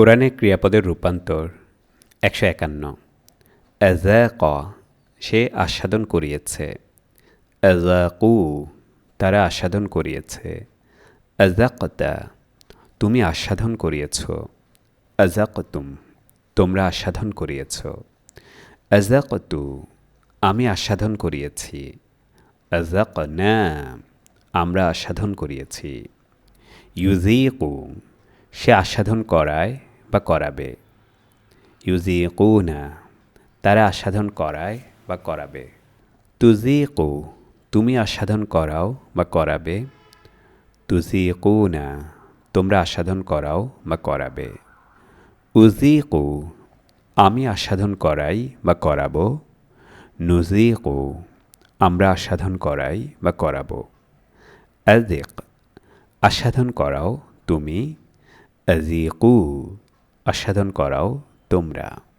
কোরআনে ক্রিয়াপদের রূপান্তর একশো একান্ন। ক সে আস্বাদন করিয়েছে। কু তারা আস্বাদন করিয়েছে। এজাকতা তুমি আস্বাদন করিয়েছ। এজাকতুম তোমরা আস্বাদন করিয়েছ। এজাকতু আমি আস্বাদন করিয়েছি। এজাক না আমরা আস্বাদন করিয়েছি। ইউজিকু সে আস্বাদন করায়। বা করাবে। ইউজিকু না তারা আস্বাদন করায় বা করাবে। তুজিকু তুমি আস্বাদন করাও বা করাবে। তুজিকু না তোমরা আস্বাদন করাও বা করাবে। উজিকু আমি আস্বাদন করাই বা করাবো। নুজিকু আমরা আস্বাদন করাই বা করাবো। আদিক আস্বাদন করাও তুমি। আজিকু আস্বাদন করাও তোমরা।